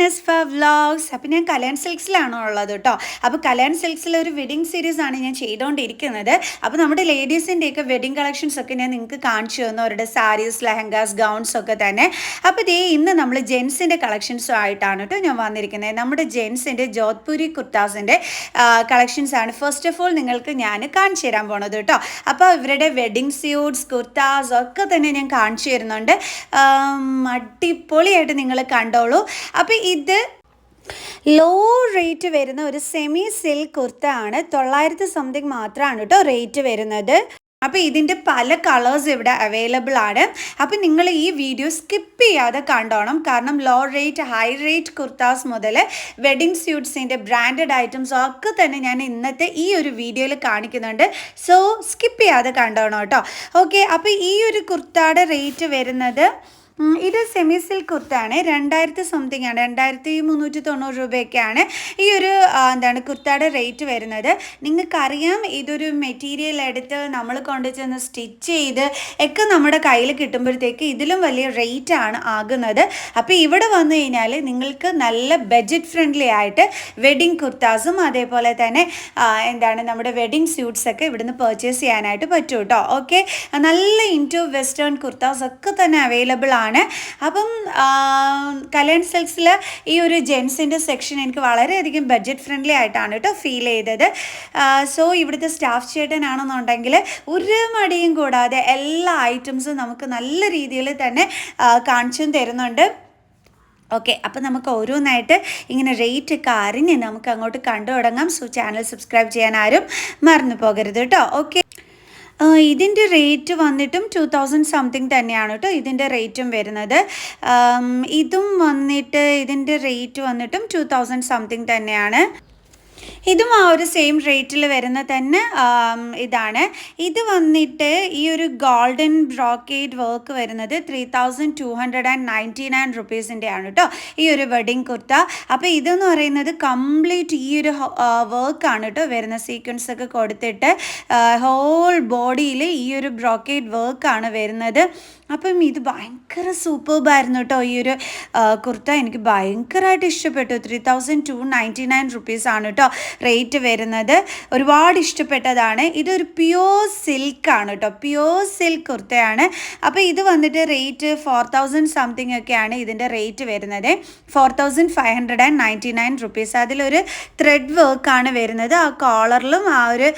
To vlogs അപ്പം ഞാൻ കല്യാൺ സിൽക്സിലാണോ ഉള്ളത് കേട്ടോ. അപ്പോൾ കല്യാൺ സിൽക്സിൽ ഒരു വെഡിങ് സീരീസ് ആണ് ഞാൻ ചെയ്തുകൊണ്ടിരിക്കുന്നത് അപ്പോൾ നമ്മുടെ ലേഡീസിന്റെയൊക്കെ വെഡിങ് കളക്ഷൻസ് ഒക്കെ ഞാൻ നിങ്ങൾക്ക് കാണിച്ചു തന്നു. അവരുടെ സാരീസ് ലെഹങ്കാസ് ഗൗൺസ് ഒക്കെ തന്നെ. അപ്പോൾ ഇതേ ഇന്ന് നമ്മൾ ജെൻസിന്റെ കളക്ഷൻസും ആയിട്ടാണ് കേട്ടോ ഞാൻ വന്നിരിക്കുന്നത്. നമ്മുടെ ജെൻസിന്റെ ജോധ്പൂരി കുർത്താസിന്റെ കളക്ഷൻസ് ആണ് ഫസ്റ്റ് ഓഫ് ഓൾ നിങ്ങൾക്ക് ഞാൻ കാണിച്ചു തരാൻ പോണത് കേട്ടോ. അപ്പോൾ ഇവരുടെ വെഡിങ് സ്യൂട്ട്സ് കുർത്താസ് ഒക്കെ തന്നെ ഞാൻ കാണിച്ചു തരുന്നുണ്ട്. അടിപൊളിയായിട്ട് നിങ്ങൾ കണ്ടോളൂ. അപ്പോൾ ഇത് ലോ റേറ്റ് വരുന്ന ഒരു സെമി സിൽക്ക് കുർത്ത ആണ്. തൊള്ളായിരത്തി സംതിങ് മാത്രമാണ് കേട്ടോ റേറ്റ് വരുന്നത്. അപ്പോൾ ഇതിന്റെ പല കളേഴ്സ് ഇവിടെ അവൈലബിൾ ആണ്. അപ്പോൾ നിങ്ങൾ ഈ വീഡിയോ സ്കിപ്പ് ചെയ്യാതെ കണ്ടോണം. കാരണം low rate high rate kurtas മുതൽ വെഡിങ് സ്യൂട്ട്സിന്റെ ബ്രാൻഡഡ് ഐറ്റംസ് ഒക്കെ തന്നെ ഞാൻ ഇന്നത്തെ ഈ ഒരു വീഡിയോയിൽ കാണിക്കുന്നുണ്ട്. സോ സ്കിപ്പ് ചെയ്യാതെ കണ്ടോണം കേട്ടോ ഓക്കെ അപ്പോൾ ഈ ഒരു കുർത്തയുടെ റേറ്റ് വരുന്നത് ഇത് സെമി സിൽക്ക് കുർത്താണ് രണ്ടായിരത്തി സംതിങ് ആണ്. രണ്ടായിരത്തി മുന്നൂറ്റി തൊണ്ണൂറ് രൂപയൊക്കെയാണ് ഈ ഒരു എന്താണ് കുർത്തയുടെ റേറ്റ് വരുന്നത്. നിങ്ങൾക്കറിയാം ഇതൊരു മെറ്റീരിയൽ എടുത്ത് നമ്മൾ കൊണ്ടുചെന്ന് സ്റ്റിച്ച് ചെയ്ത് ഒക്കെ നമ്മുടെ കയ്യിൽ കിട്ടുമ്പോഴത്തേക്ക് ഇതിലും വലിയ റേറ്റ് ആണ് ആകുന്നത്. അപ്പോൾ ഇവിടെ വന്നു കഴിഞ്ഞാൽ നിങ്ങൾക്ക് നല്ല ബഡ്ജറ്റ് ഫ്രണ്ട്ലി ആയിട്ട് വെഡിങ് കുർത്താസും അതേപോലെ തന്നെ എന്താണ് നമ്മുടെ വെഡിങ് സ്യൂട്ട്സൊക്കെ ഇവിടുന്ന് പർച്ചേസ് ചെയ്യാനായിട്ട് പറ്റും കേട്ടോ ഓക്കെ നല്ല ഇന്റു വെസ്റ്റേൺ കുർത്താസ് ഒക്കെ തന്നെ അവൈലബിൾ ആണ്. അപ്പം കല്യാൺ സിൽക്സിൽ ഈ ഒരു ജെൻസിന്റെ സെക്ഷൻ എനിക്ക് വളരെയധികം ബഡ്ജറ്റ് ഫ്രണ്ട്ലി ആയിട്ടാണ് കേട്ടോ ഫീൽ ചെയ്തത്. സോ ഇവിടുത്തെ സ്റ്റാഫ് ചേട്ടനാണെന്നുണ്ടെങ്കിൽ ഒരു മടിയും കൂടാതെ എല്ലാ ഐറ്റംസും നമുക്ക് നല്ല രീതിയിൽ തന്നെ കാണിച്ചും തരുന്നുണ്ട്. ഓക്കെ അപ്പം നമുക്ക് ഓരോന്നായിട്ട് ഇങ്ങനെ റേറ്റ് ഒക്കെ അറിഞ്ഞ് നമുക്ക് അങ്ങോട്ട് കണ്ടു തുടങ്ങാം. സോ ചാനൽ സബ്സ്ക്രൈബ് ചെയ്യാൻ ആരും മറന്നു പോകരുത് കേട്ടോ. ഓക്കെ. ഇതിന്റെ റേറ്റ് വന്നിട്ടും ടു തൗസൻഡ് സംതിങ് തന്നെയാണ് കേട്ടോ ഇതിന്റെ റേറ്റും വരുന്നത്. ഇതും വന്നിട്ട് ഇതിന്റെ റേറ്റ് വന്നിട്ടും ടു തൗസൻഡ് സംതിങ് തന്നെയാണ്. ഇതും ആ ഒരു സെയിം റേറ്റിൽ വരുന്ന തന്നെ ഇതാണ്. ഇത് വന്നിട്ട് ഈ ഒരു ഗോൾഡൻ ബ്രോക്കേഡ് വർക്ക് വരുന്നത് three thousand two hundred and ninety nine റുപ്പീസിന്റെ ആണ് കേട്ടോ ഈ ഒരു വെഡിങ് കുർത്ത അപ്പോൾ ഇതെന്ന് പറയുന്നത് കംപ്ലീറ്റ് ഈ ഒരു വർക്കാണ് കേട്ടോ വരുന്ന സീക്വൻസ് ഒക്കെ കൊടുത്തിട്ട് ഹോൾ ബോഡിയിൽ ഈ ഒരു ബ്രോക്കേഡ് വർക്കാണ് വരുന്നത്. അപ്പം ഇത് ഭയങ്കര സൂപ്പർബായിരുന്നു കേട്ടോ ഈ ഒരു കുർത്ത എനിക്ക് ഭയങ്കരമായിട്ട് ഇഷ്ടപ്പെട്ടു. Three thousand two ninety nine റുപ്പീസാണ് കേട്ടോ റേറ്റ് വരുന്നത് ഒരുപാട് ഇഷ്ടപ്പെട്ടതാണ്. ഇതൊരു പ്യോർ സിൽക്കാണ് കേട്ടോ പ്യോർ സിൽക്ക് കുർത്തയാണ്. അപ്പോൾ ഇത് വന്നിട്ട് റേറ്റ് ഫോർ തൗസൻഡ് സംതിങ് ഒക്കെയാണ് ഇതിന്റെ റേറ്റ് വരുന്നത്. Four thousand five hundred and ninety nine rupees അതിലൊരു ത്രെഡ് വർക്കാണ് വരുന്നത്. ആ കോളറിലും ആ ഒരു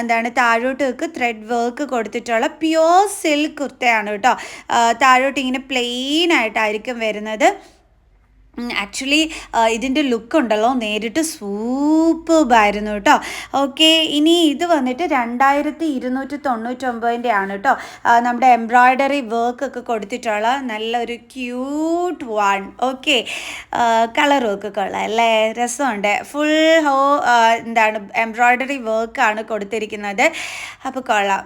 എന്താണ് എന്താണ് വെക്ക് ത്രെഡ് വർക്ക് കൊടുത്തിട്ടുള്ള പ്യോർ സിൽക്ക് കുർത്തയാണ് കേട്ടോ താഴോട്ട് ഇങ്ങനെ പ്ലെയിൻ ആയിട്ടായിരിക്കും വരുന്നത്. ആക്ച്വലി ഇതിന്റെ ലുക്ക് ഉണ്ടല്ലോ നേരിട്ട് സൂപ്പർബായിരുന്നു കേട്ടോ. ഓക്കെ ഇനി ഇത് വന്നിട്ട് രണ്ടായിരത്തി ഇരുന്നൂറ്റി തൊണ്ണൂറ്റൊമ്പതിന്റെ ആണ് കേട്ടോ. നമ്മുടെ എംബ്രോയ്ഡറി വർക്ക് ഒക്കെ കൊടുത്തിട്ടുള്ള നല്ലൊരു ക്യൂട്ട് വൺ ഓക്കെ കളറും ഒക്കെ കൊള്ളാം അല്ലേ? രസമുണ്ട്. ഫുൾ ഹോ എന്താണ് എംബ്രോയ്ഡറി വർക്കാണ് കൊടുത്തിരിക്കുന്നത്. അപ്പോൾ കൊള്ളാം.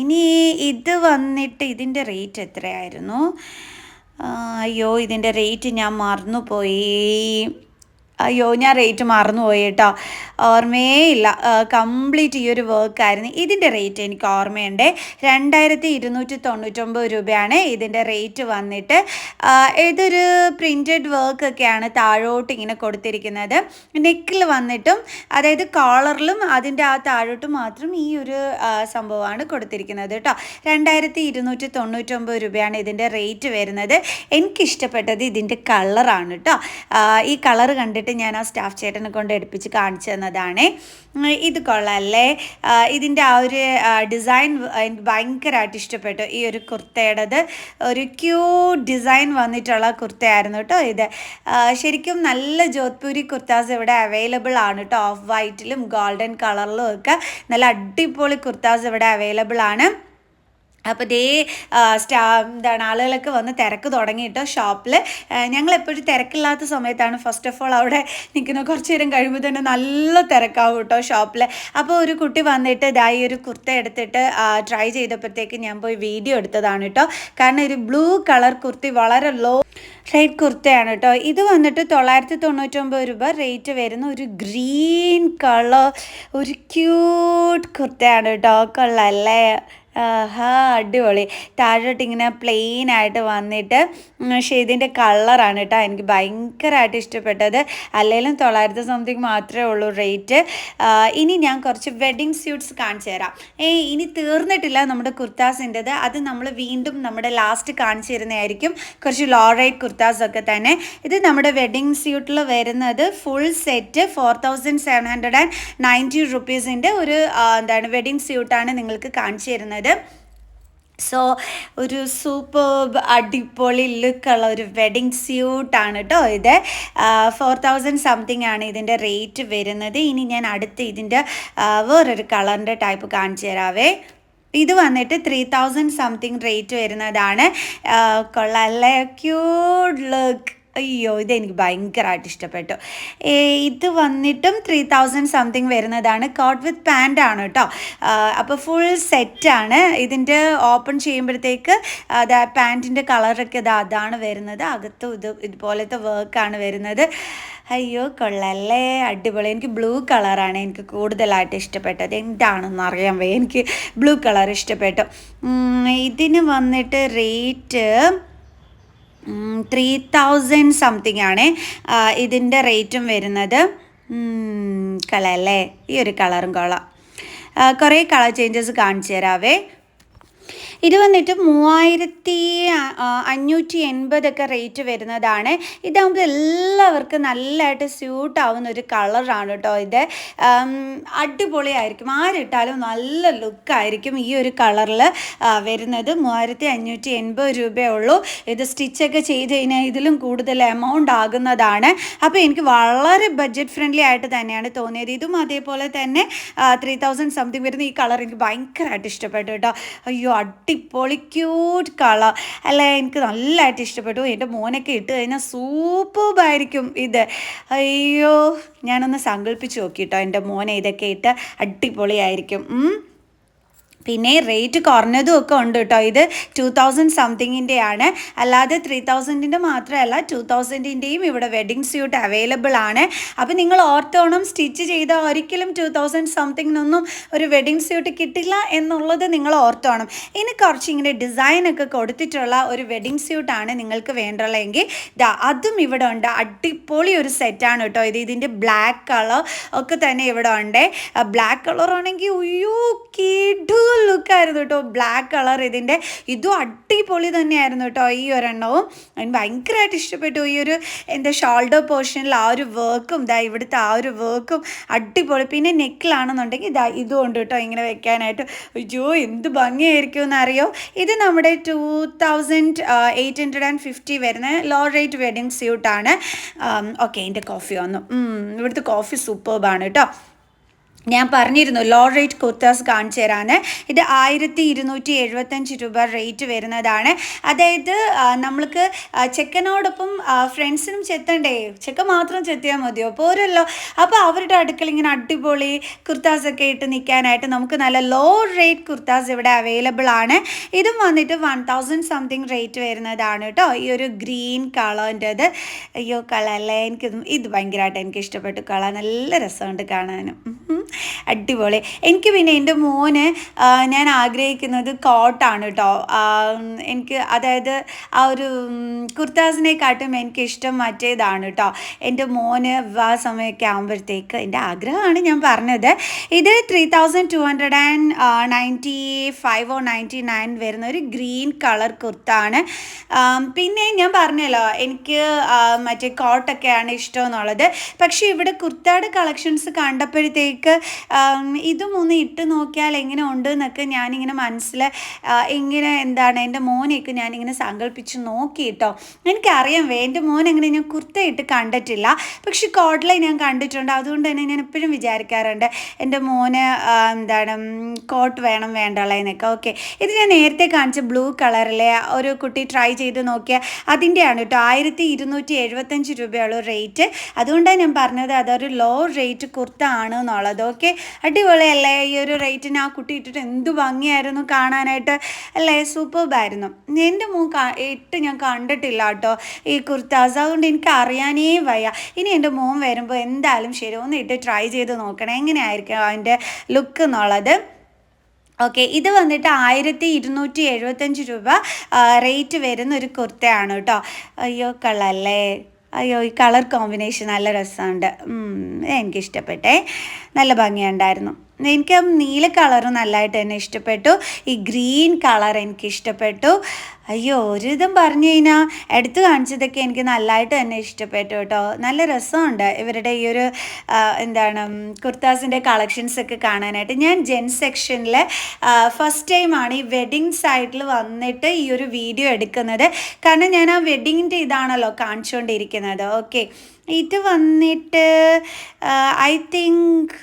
ഇനി ഇത് വന്നിട്ട് ഇതിന്റെ റേറ്റ് എത്രയായിരുന്നു? അയ്യോ ഇതിന്റെ റേറ്റ് ഞാൻ മറന്നുപോയി. അയ്യോ ഞാൻ റേറ്റ് മറന്നുപോയി കേട്ടോ ഓർമ്മയേ ഇല്ല കംപ്ലീറ്റ് ഈ ഒരു വർക്കായിരുന്നു ഇതിന്റെ റേറ്റ് എനിക്ക് ഓർമ്മയുണ്ട്. രണ്ടായിരത്തി ഇരുന്നൂറ്റി തൊണ്ണൂറ്റൊമ്പത് രൂപയാണ് ഇതിന്റെ റേറ്റ് വന്നിട്ട്. ഇതൊരു പ്രിന്റഡ് വർക്കൊക്കെയാണ് താഴോട്ട് ഇങ്ങനെ കൊടുത്തിരിക്കുന്നത്. നെക്കിൽ വന്നിട്ടും അതായത് കോളറിലും അതിന്റെ ആ താഴോട്ട് മാത്രം ഈ ഒരു സംഭവമാണ് കൊടുത്തിരിക്കുന്നത് കേട്ടോ രണ്ടായിരത്തി ഇരുന്നൂറ്റി തൊണ്ണൂറ്റൊമ്പത് രൂപയാണ് ഇതിന്റെ റേറ്റ് വരുന്നത്. എനിക്കിഷ്ടപ്പെട്ടത് ഇതിന്റെ കളറാണ് കേട്ടോ ഈ കളർ കണ്ടിട്ട് ഞാൻ ആ സ്റ്റാഫ് ചേട്ടനെ കൊണ്ട് എടുപ്പിച്ച് കാണിച്ചു തന്നതാണ്. ഇത് കൊള്ളാമല്ലേ ഇതിന്റെ ആ ഒരു ഡിസൈൻ എനിക്ക് ഭയങ്കരമായിട്ട് ഇഷ്ടപ്പെട്ടു. ഈ ഒരു കുർത്തയുടേത് ഒരു ക്യൂട്ട് ഡിസൈൻ വന്നിട്ടുള്ള കുർത്തയായിരുന്നു കേട്ടോ ഇത്. ശരിക്കും നല്ല ജോധ്പൂരി കുർത്താസ് ഇവിടെ അവൈലബിൾ ആണ് കേട്ടോ. ഓഫ് വൈറ്റിലും ഗോൾഡൻ കളറിലും ഒക്കെ നല്ല അടിപൊളി കുർത്താസ് ഇവിടെ അവൈലബിൾ ആണ്. അപ്പോൾ ദേ സ്റ്റാ എന്താണ് ആളുകളൊക്കെ വന്ന് തിരക്ക് തുടങ്ങിയിട്ടോ ഷോപ്പിൽ ഞങ്ങൾ എപ്പോഴും തിരക്കില്ലാത്ത സമയത്താണ് ഫസ്റ്റ് ഓഫ് ഓൾ അവിടെ നിൽക്കുന്ന കുറച്ച് നേരം കഴിയുമ്പോൾ തന്നെ നല്ല തിരക്കാവും കേട്ടോ ഷോപ്പിൽ അപ്പോൾ ഒരു കുട്ടി വന്നിട്ട് ഇതായി ഒരു കുർത്ത എടുത്തിട്ട് ട്രൈ ചെയ്തപ്പോഴത്തേക്ക് ഞാൻ പോയി വീഡിയോ എടുത്തതാണ് കേട്ടോ. കാരണം ഒരു ബ്ലൂ കളർ കുർത്തി വളരെ ലോ റേറ്റ് കുർത്തയാണ് കേട്ടോ. ഇത് വന്നിട്ട് തൊള്ളായിരത്തി തൊണ്ണൂറ്റൊമ്പത് രൂപ റേറ്റ് വരുന്ന ഒരു ഗ്രീൻ കളർ ഒരു ക്യൂട്ട് കുർത്തയാണ് കേട്ടോ. കൊള്ളാം അടിപൊളി. താഴോട്ട് ഇങ്ങനെ പ്ലെയിൻ ആയിട്ട് വന്നിട്ട് ഇതിന്റെ കളറാണ് കേട്ടോ എനിക്ക് ഭയങ്കരമായിട്ട് ഇഷ്ടപ്പെട്ടത്. അല്ലെങ്കിലും തൊള്ളായിരത്തി സംതിങ് മാത്രമേ ഉള്ളൂ റേറ്റ് ഇനി ഞാൻ കുറച്ച് വെഡ്ഡിങ് സ്യൂട്ട്സ് കാണിച്ചു തരാം. ഏ ഇനി തീർന്നിട്ടില്ല നമ്മുടെ കുർത്താസിന്റെത് അത് നമ്മൾ വീണ്ടും നമ്മുടെ ലാസ്റ്റ് കാണിച്ചു തരുന്നതായിരിക്കും. കുറച്ച് ലോ റേറ്റ് കുർത്താസ് ഒക്കെ തന്നെ. ഇത് നമ്മുടെ വെഡ്ഡിങ് സ്യൂട്ടിൽ വരുന്നത് full set four thousand seven hundred and ninety റുപ്പീസിന്റെ ഒരു എന്താണ് വെഡ്ഡിങ് സ്യൂട്ടാണ് നിങ്ങൾക്ക് കാണിച്ചു തരുന്നത്. സോ ഒരു സൂപ്പർ അടിപൊളി ലുക്കുള്ള ഒരു വെഡിങ് സ്യൂട്ടാണ് കേട്ടോ ഇത്. ഫോർ തൗസൻഡ് സംതിങ് ആണ് ഇതിന്റെ റേറ്റ് വരുന്നത്. ഇനി ഞാൻ അടുത്ത് ഇതിന്റെ വേറൊരു കളറിന്റെ ടൈപ്പ് കാണിച്ചു തരാവേ. ഇത് വന്നിട്ട് ത്രീ തൗസൻഡ് സംതിങ് റേറ്റ് വരുന്നതാണ്. കൊള്ളല്ലേ കൊള്ളാല്ലേ ക്യൂട്ട് ലുക്ക് അയ്യോ ഇത് എനിക്ക് ഭയങ്കരമായിട്ട് ഇഷ്ടപ്പെട്ടു ഇത് വന്നിട്ടും ത്രീ തൗസൻഡ് സംതിങ് വരുന്നതാണ്. കോട്ട് വിത്ത് പാന്റ് ആണ് കേട്ടോ. അപ്പോൾ ഫുൾ സെറ്റാണ് ഇതിന്റെ ഓപ്പൺ ചെയ്യുമ്പോഴത്തേക്ക് അത് പാന്റിന്റെ കളറൊക്കെ ഇത് അതാണ് വരുന്നത്. അകത്തും ഇത് ഇതുപോലത്തെ വർക്കാണ് വരുന്നത്. അയ്യോ കൊള്ളല്ലേ. അടിപൊളി. എനിക്ക് ബ്ലൂ കളറാണ് എനിക്ക് കൂടുതലായിട്ട് ഇഷ്ടപ്പെട്ടത്. എന്താണെന്ന് അറിയാൻ വയ്യ എനിക്ക് ബ്ലൂ കളർ ഇഷ്ടപ്പെട്ടു. ഇതിന് വന്നിട്ട് റേറ്റ് ത്രീ തൗസൻഡ് സംതിങ് ആണ്. ഇതിന്റെ റേറ്റും വരുന്നത്. കളല്ലേ ഈ ഒരു കളറും കൊള്ളാം കുറേ കളർ ചേഞ്ചസ് കാണിച്ചു തരാവേ. ഇത് വന്നിട്ട് മൂവായിരത്തി അഞ്ഞൂറ്റി എൺപതൊക്കെ റേറ്റ് വരുന്നതാണ്. ഇതാകുമ്പോൾ എല്ലാവർക്കും നല്ലതായിട്ട് സ്യൂട്ട് ആവുന്ന ഒരു കളറാണ് കേട്ടോ ഇത്. അടിപൊളിയായിരിക്കും. ആരിട്ടാലും നല്ല ലുക്കായിരിക്കും ഈ ഒരു കളറിൽ വരുന്നത്. മൂവായിരത്തി അഞ്ഞൂറ്റി എൺപത് രൂപയേ ഉള്ളൂ. ഇത് സ്റ്റിച്ചൊക്കെ ചെയ്ത് കഴിഞ്ഞാൽ ഇതിലും കൂടുതൽ എമൗണ്ട് ആകുന്നതാണ്. അപ്പോൾ എനിക്ക് വളരെ ബഡ്ജറ്റ് ഫ്രണ്ട്ലി ആയിട്ട് തന്നെയാണ് തോന്നിയത്. ഇതും അതേപോലെ തന്നെ ത്രീ തൗസൻഡ് സംതിങ് വരുന്ന ഈ കളർ എനിക്ക് ഭയങ്കരമായിട്ട് ഇഷ്ടപ്പെട്ടു കേട്ടോ അയ്യോ അടിപൊളി ക്യൂട്ട് കളർ അല്ലേ എനിക്ക് നല്ലതായിട്ട് ഇഷ്ടപ്പെട്ടു. എന്റെ മോനൊക്കെ ഇട്ട് കഴിഞ്ഞാൽ സൂപ്പർബായിരിക്കും ഇത്. അയ്യോ ഞാനൊന്ന് സങ്കല്പിച്ച് നോക്കി കേട്ടോ എന്റെ മോനെ ഇതൊക്കെ ഇട്ട് അടിപൊളിയായിരിക്കും. പിന്നെ റേറ്റ് കുറഞ്ഞതും ഒക്കെ ഉണ്ട് കേട്ടോ. ഇത് ടു തൗസൻഡ് സംതിങ്ങിന്റെ ആണ്. അല്ലാതെ ത്രീ തൗസൻഡിന്റെ മാത്രമല്ല ടു തൗസൻഡിന്റെയും ഇവിടെ വെഡിങ് സ്യൂട്ട് അവൈലബിൾ ആണ്. അപ്പോൾ നിങ്ങൾ ഓർത്തോണം സ്റ്റിച്ച് ചെയ്ത ഒരിക്കലും ടു തൗസൻഡ് സംതിങ്ങിനൊന്നും ഒരു വെഡിങ് സ്യൂട്ട് കിട്ടില്ല എന്നുള്ളത് നിങ്ങൾ ഓർത്തോണം. ഇനി കുറച്ച് ഇങ്ങനെ ഡിസൈൻ ഒക്കെ കൊടുത്തിട്ടുള്ള ഒരു വെഡിങ് സ്യൂട്ടാണ് നിങ്ങൾക്ക് വേണ്ടുള്ളതെങ്കിൽ ദാ അതും ഇവിടെ ഉണ്ട്. അടിപൊളി ഒരു സെറ്റാണ് കേട്ടോ. ഇത് ഇതിന്റെ ബ്ലാക്ക് കളർ ഒക്കെ തന്നെ ഇവിടെ ഉണ്ട്. ബ്ലാക്ക് കളർ ആണെങ്കിൽ ഉയ്യോ കിടു ലുക്കായിരുന്നു കേട്ടോ. ബ്ലാക്ക് കളർ ഇതിന്റെ ഇതും അടിപൊളി തന്നെയായിരുന്നു കേട്ടോ ഈ ഒരെണ്ണവും. എനിക്ക് ഭയങ്കരമായിട്ട് ഇഷ്ടപ്പെട്ടു. ഈ ഒരു എന്താ ഷോൾഡർ പോർഷനിൽ ആ ഒരു വർക്കും ഇതാ ഇവിടുത്തെ ആ ഒരു വർക്കും അടിപൊളി. പിന്നെ നെക്കിലാണെന്നുണ്ടെങ്കിൽ ഇതാ ഇതും ഉണ്ട് കേട്ടോ ഇങ്ങനെ വെക്കാനായിട്ട്. അയ്യോ എന്ത് ഭംഗിയായിരിക്കും എന്നറിയോ? ഇത് നമ്മുടെ two thousand eight hundred and fifty വരുന്ന ലോ റേറ്റ് വെഡിങ് സ്യൂട്ടാണ് ഓക്കെ എന്റെ കോഫി വന്നു. ഇവിടുത്തെ കോഫി സൂപ്പർബാണ് കേട്ടോ. ഞാൻ പറഞ്ഞിരുന്നു ലോ റേറ്റ് കുർത്താസ് കാണിച്ചു തരാന് ഇത് ആയിരത്തി ഇരുന്നൂറ്റി എഴുപത്തഞ്ച് രൂപ റേറ്റ് വരുന്നതാണ്. അതായത് നമ്മൾക്ക് ചെക്കനോടൊപ്പം ഫ്രണ്ട്സിനും ചെത്തണ്ടേ? ചെക്ക മാത്രം ചെത്തിയാൽ മതിയോ? പോരല്ലോ. അപ്പോൾ അവരുടെ അടുക്കൽ ഇങ്ങനെ അടിപൊളി കുർത്താസ് ഒക്കെ ഇട്ട് നിൽക്കാനായിട്ട് നമുക്ക് നല്ല ലോ റേറ്റ് കുർത്താസ് ഇവിടെ അവൈലബിൾ ആണ്. ഇതും വന്നിട്ട് വൺ തൗസൻഡ് സംതിങ് റേറ്റ് വരുന്നതാണ് കേട്ടോ. ഈ ഒരു ഗ്രീൻ കളറിന്റെത്. അയ്യോ കളറല്ലേ? എനിക്ക് ഇത് ഭയങ്കരമായിട്ട് എനിക്ക് ഇഷ്ടപ്പെട്ടു കളർ നല്ല രസമുണ്ട് കാണാനും. അടിപൊളി. എനിക്ക് പിന്നെ എന്റെ മോന് ഞാൻ ആഗ്രഹിക്കുന്നത് കോട്ടാണ് കേട്ടോ ആ, എനിക്ക് അതായത് ആ ഒരു കുർത്താസിനെക്കാട്ടും എനിക്ക് ഇഷ്ടം മറ്റേതാണ് കേട്ടോ എന്റെ മോന് വിവാഹ സമയമൊക്കെ ആകുമ്പോഴത്തേക്ക് എന്റെ ആഗ്രഹമാണ് ഞാൻ പറഞ്ഞത്. ഇത് three thousand two hundred and ninety five oh ninety nine വരുന്ന ഒരു ഗ്രീൻ കളർ കുർത്താണ്. പിന്നെ ഞാൻ പറഞ്ഞല്ലോ എനിക്ക് ആ, മറ്റേ കോട്ടൊക്കെയാണ് ഇഷ്ടം എന്നുള്ളത്. പക്ഷേ ഇവിടെ കുർത്തയുടെ കളക്ഷൻസ് കണ്ടപ്പോഴത്തേക്ക് ആം, ഇതും ഒന്ന് ഇട്ട് നോക്കിയാൽ എങ്ങനെ ഉണ്ട് എന്നൊക്കെ ഞാനിങ്ങനെ മനസ്സിൽ ഇങ്ങനെ എന്താണ് എന്റെ മോനെയൊക്കെ ഞാനിങ്ങനെ സങ്കല്പിച്ച് നോക്കി കേട്ടോ എനിക്കറിയാം എന്റെ മോൻ അങ്ങനെ ഞാൻ കുർത്തയിട്ട് കണ്ടിട്ടില്ല. പക്ഷെ കോട്ട്ലൈൻ ഞാൻ കണ്ടിട്ടുണ്ട്. അതുകൊണ്ട് തന്നെ ഞാൻ എപ്പോഴും വിചാരിക്കാറുണ്ട് എന്റെ മോന് എന്താണ് കോട്ട് വേണം വേണ്ടുള്ളതെന്നൊക്കെ ഓക്കെ. ഇത് ഞാൻ നേരത്തെ കാണിച്ച ബ്ലൂ കളറിലെ ഒരു കുട്ടി ട്രൈ ചെയ്ത് നോക്കിയ അതിന്റെയാണ് കേട്ടോ. ആയിരത്തി ഇരുന്നൂറ്റി എഴുപത്തഞ്ച് രൂപയുള്ള റേറ്റ്. അതുകൊണ്ടാണ് ഞാൻ പറഞ്ഞത് അതൊരു ലോ റേറ്റ് കുർത്ത ആണ് എന്നുള്ളത് ഓക്കെ അടിപൊളിയല്ലേ? ഈ ഒരു റേറ്റിന് ആ കുട്ടി ഇട്ടിട്ട് എന്ത് ഭംഗിയായിരുന്നു കാണാനായിട്ട്? അല്ലേ? സൂപ്പർബായിരുന്നു എന്റെ മൂ ഇട്ട് ഞാൻ കണ്ടിട്ടില്ല കേട്ടോ. ഈ കുർത്താസ്. അതുകൊണ്ട് എനിക്ക് അറിയാനേ വയ്യ. ഇനി എന്റെ മോൻ വരുമ്പോൾ എന്തായാലും ശരി ഒന്ന് ഇട്ട് ട്രൈ ചെയ്ത് നോക്കണം. എങ്ങനെയായിരിക്കും അതിന്റെ ലുക്ക് എന്നുള്ളത്? ഓക്കെ ഇത് വന്നിട്ട് ആയിരത്തി ഇരുന്നൂറ്റി എഴുപത്തഞ്ച് രൂപ റേറ്റ് വരുന്ന ഒരു കുർത്തയാണ് കേട്ടോ. അയ്യോ കളല്ലേ അയ്യോ ഈ കളർ കോമ്പിനേഷൻ നല്ല രസമുണ്ട്. എനിക്കിഷ്ടപ്പെട്ടേ. നല്ല ഭംഗിയുണ്ടായിരുന്നു. എനിക്ക് നീല കളർ നല്ലതായിട്ട് തന്നെ ഇഷ്ടപ്പെട്ടു. ഈ ഗ്രീൻ കളർ എനിക്ക് ഇഷ്ടപ്പെട്ടു. അയ്യോ ഒരു ഇതും പറഞ്ഞു കഴിഞ്ഞാൽ എടുത്തു കാണിച്ചതൊക്കെ എനിക്ക് നല്ലതായിട്ട് തന്നെ ഇഷ്ടപ്പെട്ടു കേട്ടോ. നല്ല രസമുണ്ട് ഇവരുടെ ഈ ഒരു എന്താണ് കുർത്താസിന്റെ കളക്ഷൻസ് ഒക്കെ കാണാനായിട്ട്. ഞാൻ ജെൻ സെക്ഷനിൽ ഫസ്റ്റ് ടൈമാണ് ഈ വെഡിങ് സൈഡിൽ വന്നിട്ട് ഈ ഒരു വീഡിയോ എടുക്കുന്നത്. കാരണം ഞാൻ ആ വെഡിങ്ങിന്റെ ഇതാണല്ലോ കാണിച്ചുകൊണ്ടിരിക്കുന്നത് ഓക്കെ ഇത് വന്നിട്ട് ഐ തിങ്ക്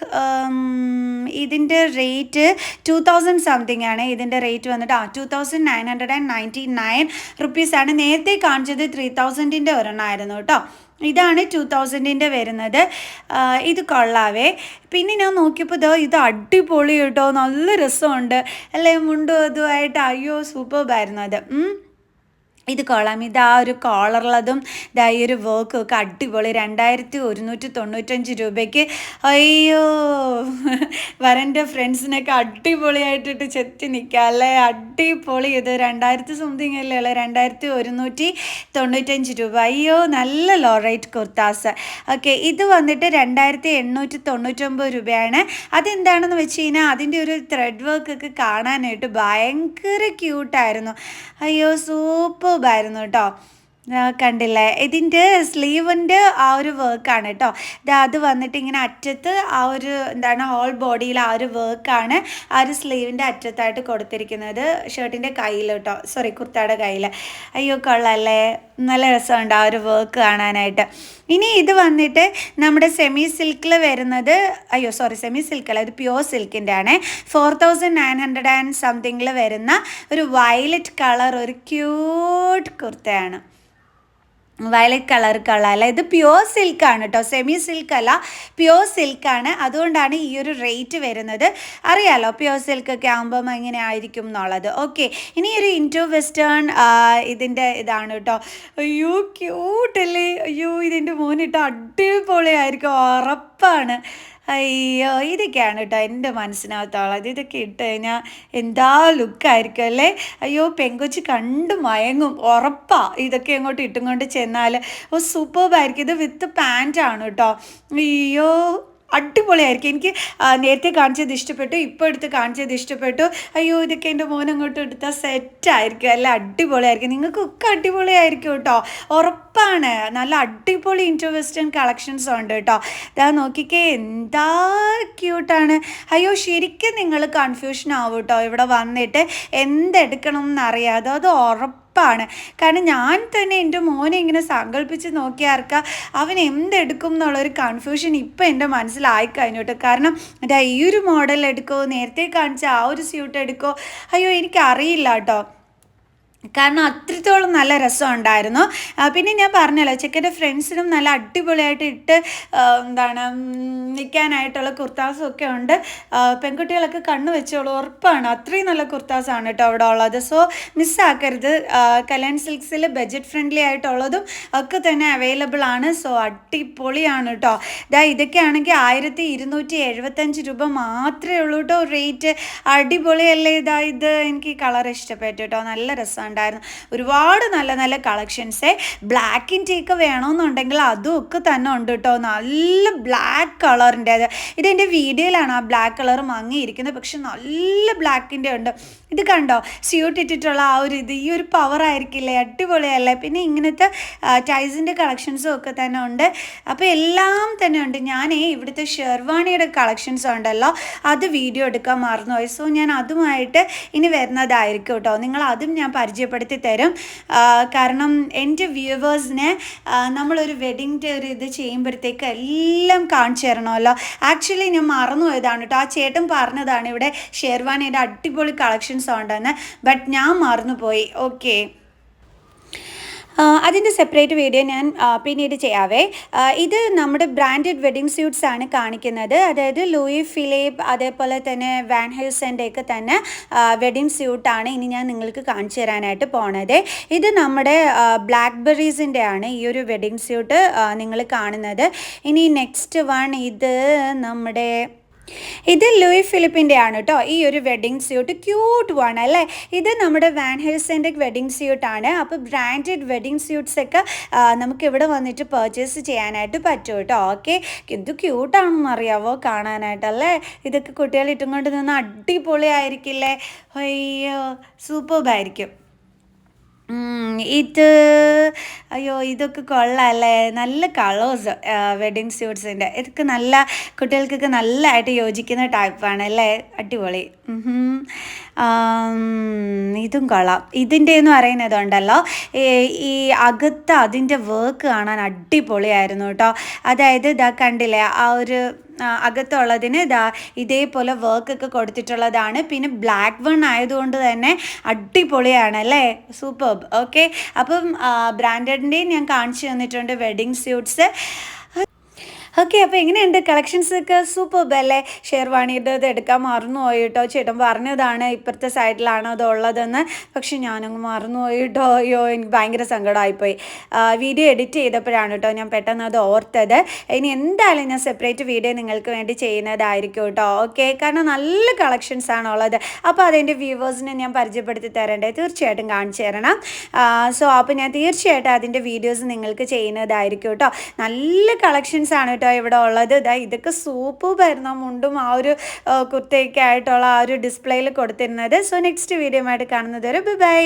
ഇതിന്റെ റേറ്റ് ടു തൗസൻഡ് സംതിങ് ആണ്. ഇതിന്റെ റേറ്റ് വന്നിട്ട് ആ two thousand nine hundred and ninety nine റുപ്പീസാണ് നേരത്തെ കാണിച്ചത് ത്രീ തൗസൻഡിന്റെ ഒരെണ്ണമായിരുന്നു കേട്ടോ. ഇതാണ് ടു തൗസൻഡിന്റെ വരുന്നത്. ഇത് കൊള്ളാവേ. പിന്നെ ഞാൻ നോക്കിയപ്പോൾ ഇതോ ഇത് അടിപൊളി കേട്ടോ. നല്ല രസമുണ്ട്. അല്ലേ മുണ്ടും അതുമായിട്ട്. അയ്യോ സൂപ്പർബായിരുന്നു അത്. ഇത് കൊള്ളാം. ഇത് ആ ഒരു കോളറുള്ളതും ഇതാ ഈ ഒരു വർക്ക് ഒക്കെ അടിപൊളി. രണ്ടായിരത്തി ഒരുന്നൂറ്റി തൊണ്ണൂറ്റഞ്ച് രൂപയ്ക്ക് അയ്യോ. വരന്റെ ഫ്രണ്ട്സിനൊക്കെ അടിപൊളിയായിട്ടിട്ട് ചെത്തി നിൽക്കുക അല്ലേ? അടിപൊളി. ഇത് രണ്ടായിരത്തി സംതിങ് അല്ലേ ഉള്ളത് രണ്ടായിരത്തി ഒരുന്നൂറ്റി തൊണ്ണൂറ്റഞ്ച് രൂപ. അയ്യോ നല്ല ലോ റേറ്റ് കുർത്താസ്. ഓക്കെ ഇത് വന്നിട്ട് രണ്ടായിരത്തി എണ്ണൂറ്റി തൊണ്ണൂറ്റൊമ്പത് രൂപയാണ്. അതെന്താണെന്ന് വെച്ച് കഴിഞ്ഞാൽ അതിന്റെ ഒരു ത്രെഡ് വർക്ക് ഒക്കെ കാണാനായിട്ട് ഭയങ്കര ക്യൂട്ടായിരുന്നു അയ്യോ സൂപ്പർ. സൂപ്പറായിരുന്നു കേട്ടോ. കണ്ടില്ലേ? ഇതിന്റെ സ്ലീവിന്റെ ആ ഒരു വർക്കാണ് കേട്ടോ അത് വന്നിട്ട് ഇങ്ങനെ അറ്റത്ത് ആ ഒരു എന്താണ് ഹോൾ ബോഡിയിൽ ആ ഒരു വർക്കാണ് ആ ഒരു സ്ലീവിന്റെ അറ്റത്തായിട്ട് കൊടുത്തിരിക്കുന്നത് ഷർട്ടിന്റെ കയ്യിൽ കേട്ടോ സോറി കുർത്തയുടെ കയ്യിൽ അയ്യോ കൊള്ളല്ലേ? നല്ല രസമുണ്ട് ആ ഒരു വർക്ക് കാണാനായിട്ട്. ഇനി ഇത് വന്നിട്ട് നമ്മുടെ സെമി സിൽക്കിൽ വരുന്നത് അയ്യോ സോറി സെമി സിൽക്കല്ല ഇത് പ്യുവർ സിൽക്കിന്റെ ആണ്. Four thousand nine hundred and സംതിങ്ങിൽ വരുന്ന ഒരു വയലറ്റ് കളർ ഒരു ക്യൂട്ട് കുർത്തയാണ്. വയലറ്റ് കളർ കളർ ഇത് പ്യുവർ സിൽക്കാണ് കേട്ടോ സെമി സിൽക്ക് അല്ല പ്യുവർ സിൽക്കാണ്. അതുകൊണ്ടാണ് ഈ ഒരു റേറ്റ് വരുന്നത്. അറിയാലോ പ്യുവർ സിൽക്കൊക്കെ ആകുമ്പം എങ്ങനെ ആയിരിക്കും എന്നുള്ളത്. ഓക്കെ. ഇനി ഒരു ഇന്റു വെസ്റ്റേൺ ഇതിന്റെ ഇതാണ് കേട്ടോ അയ്യോ ക്യൂട്ടല്ലേ അയ്യോ ഇതിന്റെ മോനിട്ട് അടിപൊളിയായിരിക്കും. ഉറപ്പാണ്. അയ്യോ ഇതൊക്കെയാണ് കേട്ടോ എന്റെ മനസ്സിനകത്തുള്ളത് ഇതൊക്കെ ഇട്ട് കഴിഞ്ഞാൽ എന്താ ലുക്കായിരിക്കും അല്ലേ? അയ്യോ പെങ്കൊച്ച് കണ്ടു മയങ്ങും. ഉറപ്പാ. ഇതൊക്കെ അങ്ങോട്ട് ഇട്ടും കൊണ്ട് ചെന്നാൽ. ഓ സൂപ്പർബായിരിക്കും ഇത് വിത്ത് പാന്റാണ് കേട്ടോ. അയ്യോ. അടിപൊളിയായിരിക്കും. എനിക്ക് നേരത്തെ കാണിച്ചത് ഇഷ്ടപ്പെട്ടു ഇപ്പോൾ എടുത്ത് കാണിച്ചത് ഇഷ്ടപ്പെട്ടു. അയ്യോ ഇതൊക്കെ എന്റെ മോൻ അങ്ങോട്ട് എടുത്താൽ സെറ്റായിരിക്കും അല്ല അടിപൊളിയായിരിക്കും. നിങ്ങൾക്കൊക്കെ അടിപൊളിയായിരിക്കും കേട്ടോ. ഉറപ്പാണ്. നല്ല അടിപൊളി ഇന്റർ വെസ്റ്റേൺ കളക്ഷൻസ് ഉണ്ട് കേട്ടോ. ഇതാ നോക്കിക്കേ എന്താ ക്യൂട്ടാണ് അയ്യോ ശരിക്കും നിങ്ങൾ കൺഫ്യൂഷൻ ആവും കേട്ടോ. ഇവിടെ വന്നിട്ട് എന്തെടുക്കണം എന്നറിയാതെ അത് ഉറപ്പ് ഉറപ്പാണ്. കാരണം ഞാൻ തന്നെ എന്റെ മോനെ ഇങ്ങനെ സങ്കല്പിച്ച് നോക്കിയാർക്ക അവൻ എന്തെടുക്കും എന്നുള്ളൊരു കൺഫ്യൂഷൻ ഇപ്പം എന്റെ മനസ്സിലായി കഴിഞ്ഞു കേട്ടോ കാരണം ഈ ഒരു മോഡൽ എടുക്കോ നേരത്തെ കാണിച്ച ആ ഒരു സ്യൂട്ട് എടുക്കോ അയ്യോ എനിക്കറിയില്ല കേട്ടോ കാരണം അത്രത്തോളം നല്ല രസം ഉണ്ടായിരുന്നു പിന്നെ ഞാൻ പറഞ്ഞല്ലോ ചെക്കന്റെ ഫ്രണ്ട്സിനും നല്ല അടിപൊളിയായിട്ട് ഇട്ട് എന്താണ് നിൽക്കാനായിട്ടുള്ള കുർത്താസും ഒക്കെ ഉണ്ട്. പെൺകുട്ടികളൊക്കെ കണ്ണു വെച്ചോളൂ ഉറപ്പാണ്. അത്രയും നല്ല കുർത്താസാണ് കേട്ടോ അവിടെ ഉള്ളത്. സോ മിസ്സാക്കരുത്. കല്യാൺ സിൽക്സിൽ ബഡ്ജറ്റ് ഫ്രണ്ട്ലി ആയിട്ടുള്ളതും ഒക്കെ തന്നെ അവൈലബിൾ ആണ്. സോ അടിപൊളിയാണ് കേട്ടോ. ഇതാ ഇതൊക്കെ ആണെങ്കിൽ ആയിരത്തി ഇരുന്നൂറ്റി എഴുപത്തഞ്ച് രൂപ മാത്രമേ ഉള്ളൂ കേട്ടോ. റേറ്റ് അടിപൊളിയല്ലേ? ഇതാ ഇത് എനിക്ക് കളർ ഇഷ്ടപ്പെട്ടു കേട്ടോ. നല്ല രസമാണ്. ഉണ്ടായിരുന്നു ഒരുപാട് നല്ല നല്ല കളക്ഷൻസ്. ബ്ലാക്കിന്റെ ഒക്കെ വേണമെന്നുണ്ടെങ്കിൽ അതും ഒക്കെ തന്നെ ഉണ്ട് കേട്ടോ. നല്ല ബ്ലാക്ക് കളറിന്റെ അത് ഇതെന്റെ വീഡിയോയിലാണ് ആ ബ്ലാക്ക് കളർ മങ്ങിയിരിക്കുന്നത്. പക്ഷെ നല്ല ബ്ലാക്കിന്റെ ഉണ്ട്. ഇത് കണ്ടോ? സ്യൂട്ട് ഇട്ടിട്ടുള്ള ആ ഒരു ഇത് ഈ ഒരു പവർ ആയിരിക്കില്ലേ? അടിപൊളിയല്ലേ? പിന്നെ ഇങ്ങനത്തെ ടൈസിന്റെ കളക്ഷൻസും ഒക്കെ തന്നെ ഉണ്ട്. അപ്പോൾ എല്ലാം തന്നെ ഉണ്ട്. ഞാനേ ഇവിടുത്തെ ഷെർവാണിയുടെ കളക്ഷൻസ് ഉണ്ടല്ലോ. അത് വീഡിയോ എടുക്കാൻ മറന്നുപോയി. സോ ഞാൻ അതുമായിട്ട് ഇനി വരുന്നതായിരിക്കും കേട്ടോ. നിങ്ങൾ അതും ഞാൻ പരിചയപ്പെടുത്തി തരും. കാരണം എന്റെ വ്യൂവേഴ്സിനെ നമ്മളൊരു വെഡിങ്ങിന്റെ ഒരു ഇത് ചെയ്യുമ്പോഴത്തേക്ക് എല്ലാം കാണിച്ചു തരണമല്ലോ. ആക്ച്വലി ഞാൻ മറന്നുപോയതാണ് കേട്ടോ. ആ ചേട്ടൻ പറഞ്ഞതാണ് ഇവിടെ ഷെർവാണിയുടെ അടിപൊളി കളക്ഷൻസ് ഉണ്ടെന്ന് ബട്ട് ഞാൻ മറന്നുപോയി. ഓക്കെ അതിന്റെ സെപ്പറേറ്റ് വീഡിയോ ഞാൻ പിന്നീട് ചെയ്യാവേ. ഇത് നമ്മുടെ ബ്രാൻഡഡ് വെഡിങ് സ്യൂട്ട്സ് ആണ് കാണിക്കുന്നത്. അതായത് ലൂയി ഫിലിപ്പ് അതേപോലെ തന്നെ വാൻ ഹെൽസന്റെ ഒക്കെ തന്നെ വെഡിങ് സ്യൂട്ടാണ് ഇനി ഞാൻ നിങ്ങൾക്ക് കാണിച്ചു തരാനായിട്ട് പോണത്. ഇത് നമ്മുടെ ബ്ലാക്ക്ബെറീസിന്റെ ആണ് ഈ ഒരു വെഡിങ് സ്യൂട്ട് നിങ്ങൾ കാണുന്നത്. ഇനി നെക്സ്റ്റ് വൺ ഇത് നമ്മുടെ ഇത് ലൂയി ഫിലിപ്പിന്റെ ആണ് കേട്ടോ. ഈ ഒരു വെഡിങ് സ്യൂട്ട് ക്യൂട്ട് ആണ് അല്ലേ? ഇത് നമ്മുടെ വാൻ ഹെൽസിന്റെ വെഡിങ് സ്യൂട്ടാണ് അപ്പോൾ ബ്രാൻഡഡ് വെഡിങ് സ്യൂട്ട്സ് ഒക്കെ നമുക്ക് ഇവിടെ വന്നിട്ട് പർച്ചേസ് ചെയ്യാനായിട്ട് പറ്റും കേട്ടോ. ഓക്കെ ഇത് ക്യൂട്ടാണെന്ന് അറിയാവോ കാണാനായിട്ടല്ലേ ഇതൊക്കെ കുട്ടികൾ ഇട്ടും കൊണ്ട് നിന്ന് അടിപൊളിയായിരിക്കില്ലേ? അയ്യോ സൂപ്പർബായിരിക്കും ഇത് അയ്യോ ഇതൊക്കെ കൊള്ളാമല്ലേ നല്ല കളേഴ്സ് വെഡിങ് സ്യൂട്ട്സിന്റെ ഇതൊക്കെ നല്ല കുട്ടികൾക്കൊക്കെ നല്ലതായിട്ട് യോജിക്കുന്ന ടൈപ്പാണ് അല്ലേ? അടിപൊളി. ഇതും കൊള്ളാം. ഇതിന്റെ എന്ന് പറയുന്നതുണ്ടല്ലോ ഈ അകത്ത് അതിന്റെ വർക്ക് കാണാൻ അടിപൊളിയായിരുന്നു കേട്ടോ. അതായത് ഇതാ കണ്ടില്ലേ ആ ഒരു അകത്തുള്ളതിന് ഇതാ ഇതേപോലെ വർക്കൊക്കെ കൊടുത്തിട്ടുള്ളതാണ്. പിന്നെ ബ്ലാക്ക് വൺ ആയതുകൊണ്ട് തന്നെ അടിപൊളിയാണ് അല്ലേ സൂപ്പർ ഓക്കെ അപ്പം ബ്രാൻഡഡിന്റെയും ഞാൻ കാണിച്ചു തന്നിട്ടുണ്ട് വെഡിങ് സ്യൂട്ട്സ് ഓക്കെ അപ്പോൾ എങ്ങനെയുണ്ട്? കളക്ഷൻസ് ഒക്കെ സൂപ്പർ അല്ലേ ഷെർവാണിയുടെ ഇത് എടുക്കാൻ മറന്നുപോയി കേട്ടോ. ചേട്ടൻ പറഞ്ഞതാണ് ഇപ്പുറത്തെ സൈഡിലാണോ അത് ഉള്ളതെന്ന്. പക്ഷെ ഞാനങ്ങ് മറന്നുപോയി കേട്ടോ. അയ്യോ എനിക്ക് ഭയങ്കര സങ്കടമായിപ്പോയി. വീഡിയോ എഡിറ്റ് ചെയ്തപ്പോഴാണ് കേട്ടോ ഞാൻ പെട്ടെന്ന് അത് ഓർത്തത്. ഇനി എന്തായാലും ഞാൻ സെപ്പറേറ്റ് വീഡിയോ നിങ്ങൾക്ക് വേണ്ടി ചെയ്യുന്നതായിരിക്കും കേട്ടോ. ഓക്കെ കാരണം നല്ല കളക്ഷൻസ് ആണ് ഉള്ളത്. അപ്പോൾ അതിന്റെ വ്യൂവേഴ്സിനെ ഞാൻ പരിചയപ്പെടുത്തി തരണ്ടേ? തീർച്ചയായിട്ടും കാണിച്ചു തരണം. സോ അപ്പോൾ ഞാൻ തീർച്ചയായിട്ടും അതിന്റെ വീഡിയോസ് നിങ്ങൾക്ക് ചെയ്യുന്നതായിരിക്കും കേട്ടോ. നല്ല കളക്ഷൻസ് ആണ് കേട്ടോ ഇവിടെ ഉള്ളത്. ഇതാ ഇതൊക്കെ സൂപ്പറായിരുന്നു ആ മുണ്ടും ആ ഒരു കുർത്തയൊക്കെ ആയിട്ടുള്ള ആ ഒരു ഡിസ്പ്ലേയിൽ കൊടുത്തിരുന്നത്. സോ നെക്സ്റ്റ് വീഡിയോ ആയിട്ട് കാണുന്നത് വരെ ബൈ